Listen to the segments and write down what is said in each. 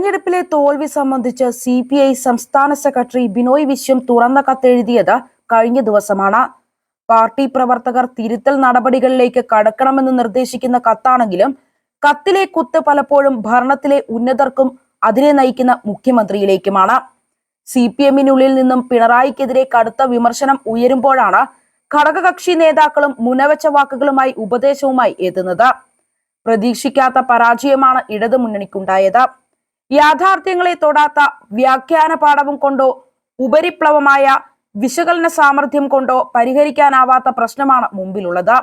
തെരഞ്ഞെടുപ്പിലെ തോൽവി സംബന്ധിച്ച് സി പി ഐ സംസ്ഥാന സെക്രട്ടറി ബിനോയ് വിശ്വം തുറന്ന കത്തെഴുതിയത് കഴിഞ്ഞ ദിവസമാണ്. പാർട്ടി പ്രവർത്തകർ തിരുത്തൽ നടപടികളിലേക്ക് കടക്കണമെന്ന് നിർദ്ദേശിക്കുന്ന കത്താണെങ്കിലും കത്തിലെ കുത്ത് പലപ്പോഴും ഭരണത്തിലെ ഉന്നതർക്കും അതിനെ നയിക്കുന്ന മുഖ്യമന്ത്രിയിലേക്കുമാണ്. സി പി എമ്മിനുള്ളിൽ നിന്നും പിണറായിക്കെതിരെ കടുത്ത വിമർശനം ഉയരുമ്പോഴാണ് ഘടകകക്ഷി നേതാക്കളും മുനവച്ച വാക്കുകളുമായി ഉപദേശവുമായി എത്തുന്നത്. പ്രതീക്ഷിക്കാത്ത പരാജയമാണ് ഇടതു മുന്നണിക്കുണ്ടായത് യാഥാർത്ഥ്യങ്ങളെ തൊടാത്ത വ്യാഖ്യാന പാഠവും കൊണ്ടോ ഉപരിപ്ലവമായ വിശകലന സാമർഥ്യം കൊണ്ടോ പരിഹരിക്കാനാവാത്ത പ്രശ്നമാണ് മുമ്പിലുള്ളത്.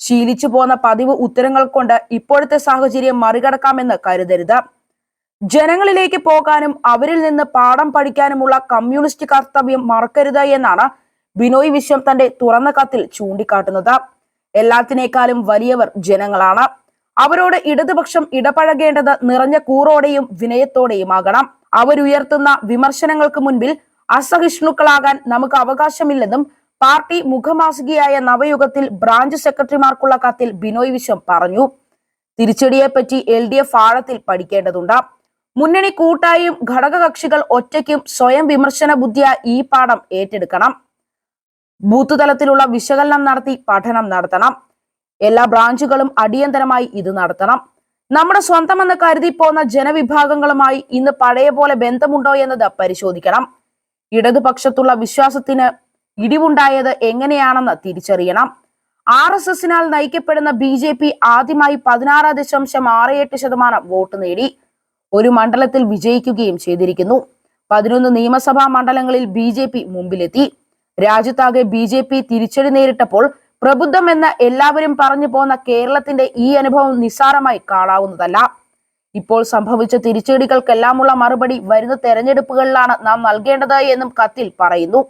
ശീലിച്ചു പോന്ന പതിവ് ഉത്തരങ്ങൾ കൊണ്ട് ഇപ്പോഴത്തെ സാഹചര്യം മറികടക്കാമെന്ന് കരുതരുത്. ജനങ്ങളിലേക്ക് പോകാനും അവരിൽ നിന്ന് പാഠം പഠിക്കാനുമുള്ള കമ്മ്യൂണിസ്റ്റ് കർത്തവ്യം മറക്കരുത് എന്നാണ് ബിനോയ് വിശ്വം തന്റെ തുറന്ന കത്തിൽ ചൂണ്ടിക്കാട്ടുന്നത്. എല്ലാത്തിനേക്കാളും വലിയവർ ജനങ്ങളാണ്. അവരോട് ഇടതുപക്ഷം ഇടപഴകേണ്ടത് നിറഞ്ഞ കൂറോടെയും വിനയത്തോടെയുമാകണം അവരുയർത്തുന്ന വിമർശനങ്ങൾക്ക് മുൻപിൽ അസഹിഷ്ണുക്കളാകാൻ നമുക്ക് അവകാശമില്ലെന്നും പാർട്ടി മുഖമാസികയായ നവയുഗത്തിൽ ബ്രാഞ്ച് സെക്രട്ടറിമാർക്കുള്ള കത്തിൽ ബിനോയ് വിശ്വം പറഞ്ഞു. തിരിച്ചടിയെപ്പറ്റി എൽ ഡി എഫ് ആഴത്തിൽ പഠിക്കേണ്ടതുണ്ട്. മുന്നണി കൂട്ടായും ഘടകകക്ഷികൾ ഒറ്റയ്ക്കും സ്വയം വിമർശന ബുദ്ധിയ ഈ പാഠം ഏറ്റെടുക്കണം. ബൂത്ത് തലത്തിലുള്ള വിശകലനം നടത്തി പഠനം നടത്തണം. എല്ലാ ബ്രാഞ്ചുകളും അടിയന്തരമായി ഇത് നടത്തണം. നമ്മുടെ സ്വന്തമെന്ന് കരുതി പോന്ന ജനവിഭാഗങ്ങളുമായി ഇന്ന് പഴയ പോലെ ബന്ധമുണ്ടോ എന്നത് പരിശോധിക്കണം. ഇടതുപക്ഷത്തുള്ള വിശ്വാസത്തിന് ഇടിവുണ്ടായത് എങ്ങനെയാണെന്ന് തിരിച്ചറിയണം. ആർ എസ് എസിനാൽ നയിക്കപ്പെടുന്ന ബി ജെ പി ആദ്യമായി പതിനാറ് ദശാംശം ആറ് എട്ട് ശതമാനം വോട്ട് നേടി. ഒരു മണ്ഡലത്തിൽ വിജയിക്കുകയും ചെയ്തിരിക്കുന്നു. പതിനൊന്ന് നിയമസഭാ മണ്ഡലങ്ങളിൽ ബി ജെ പി മുമ്പിലെത്തി. രാജ്യത്താകെ ബി ജെ പി തിരിച്ചടി നേരിട്ടപ്പോൾ പ്രബുദ്ധം എന്ന് എല്ലാവരും പറഞ്ഞു പോന്ന കേരളത്തിന്റെ ഈ അനുഭവം നിസ്സാരമായി കാണാവുന്നതല്ല ഇപ്പോൾ സംഭവിച്ച തിരിച്ചടികൾക്കെല്ലാമുള്ള മറുപടി വരുന്ന തെരഞ്ഞെടുപ്പുകളിലാണ് നാം നൽകേണ്ടത് എന്നും കത്തിൽ പറയുന്നു.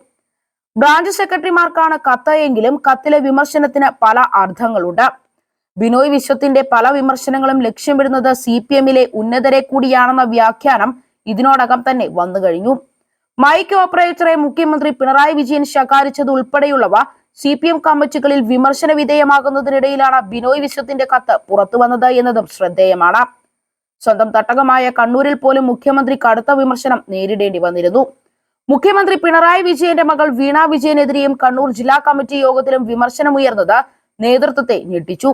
ബ്രാഞ്ച് സെക്രട്ടറിമാർക്കാണ് കത്ത് എങ്കിലും കത്തിലെ വിമർശനത്തിന് പല അർത്ഥങ്ങളുണ്ട്. ബിനോയ് വിശ്വത്തിന്റെ പല വിമർശനങ്ങളും ലക്ഷ്യമിടുന്നത് സി പി എമ്മിലെ ഉന്നതരെ കൂടിയാണെന്ന വ്യാഖ്യാനം ഇതിനോടകം തന്നെ വന്നു കഴിഞ്ഞു മൈക്ക് ഓപ്പറേറ്ററെ മുഖ്യമന്ത്രി പിണറായി വിജയൻ ശകാരിച്ചത് ഉൾപ്പെടെയുള്ളവ സി പി എം കമ്മിറ്റികളിൽ വിമർശന വിധേയമാകുന്നതിനിടയിലാണ് ബിനോയ് വിശ്വത്തിന്റെ കത്ത് പുറത്തു വന്നത് എന്നതും ശ്രദ്ധേയമാണ്. സ്വന്തം തട്ടകമായ കണ്ണൂരിൽ പോലും മുഖ്യമന്ത്രി കടുത്ത വിമർശനം നേരിടേണ്ടി വന്നിരുന്നു. മുഖ്യമന്ത്രി പിണറായി വിജയന്റെ മകൾ വീണ വിജയനെതിരെയും കണ്ണൂർ ജില്ലാ കമ്മിറ്റി യോഗത്തിലും വിമർശനമുയർന്നത് നേതൃത്വത്തെ ഞെട്ടിച്ചു.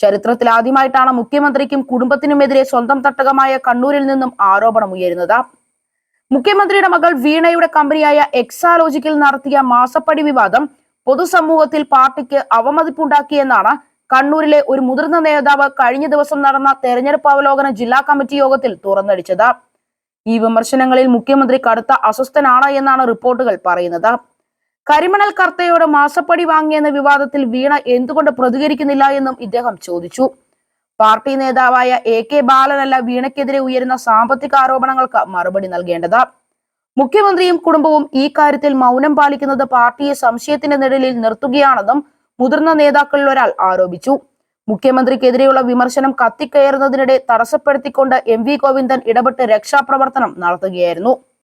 ചരിത്രത്തിൽ ആദ്യമായിട്ടാണ് മുഖ്യമന്ത്രിക്കും കുടുംബത്തിനുമെതിരെ സ്വന്തം തട്ടകമായ കണ്ണൂരിൽ നിന്നും ആരോപണം ആരോപണമുയരുന്നത് മുഖ്യമന്ത്രിയുടെ മകൾ വീണയുടെ കമ്പനിയായ എക്സാലോജിക്കിൽ നടത്തിയ മാസപ്പടി വിവാദം പൊതുസമൂഹത്തിൽ പാർട്ടിക്ക് അവമതിപ്പുണ്ടാക്കിയെന്നാണ് കണ്ണൂരിലെ ഒരു മുതിർന്ന നേതാവ് കഴിഞ്ഞ ദിവസം നടന്ന തെരഞ്ഞെടുപ്പ് അവലോകന ജില്ലാ കമ്മിറ്റി യോഗത്തിൽ തുറന്നടിച്ചത്. ഈ വിമർശനങ്ങളിൽ മുഖ്യമന്ത്രി കടുത്ത അസ്വസ്ഥനാണ് എന്നാണ് റിപ്പോർട്ടുകൾ പറയുന്നത്. കരിമണൽ കർത്തയോട് മാസപ്പടി വാങ്ങിയെന്ന വിവാദത്തിൽ വീണ എന്തുകൊണ്ട് പ്രതികരിക്കുന്നില്ല എന്നും ഇദ്ദേഹം ചോദിച്ചു. പാർട്ടി നേതാവായ എ കെ ബാലനല്ല വീണയ്ക്കെതിരെ ഉയരുന്ന സാമ്പത്തിക ആരോപണങ്ങൾക്ക് മറുപടി നൽകേണ്ടത്. മുഖ്യമന്ത്രിയും കുടുംബവും ഈ കാര്യത്തിൽ മൗനം പാലിക്കുന്നത് പാർട്ടിയെ സംശയത്തിന്റെ നിഴലിൽ നിർത്തുകയാണെന്നും മുതിർന്ന നേതാക്കളിൽ ഒരാൾ ആരോപിച്ചു. മുഖ്യമന്ത്രിക്കെതിരെയുള്ള വിമർശനം കത്തിക്കയറുന്നതിനിടെ തടസ്സപ്പെടുത്തിക്കൊണ്ട് എം വി ഗോവിന്ദൻ ഇടപെട്ട് രക്ഷാപ്രവർത്തനം നടത്തുകയായിരുന്നു.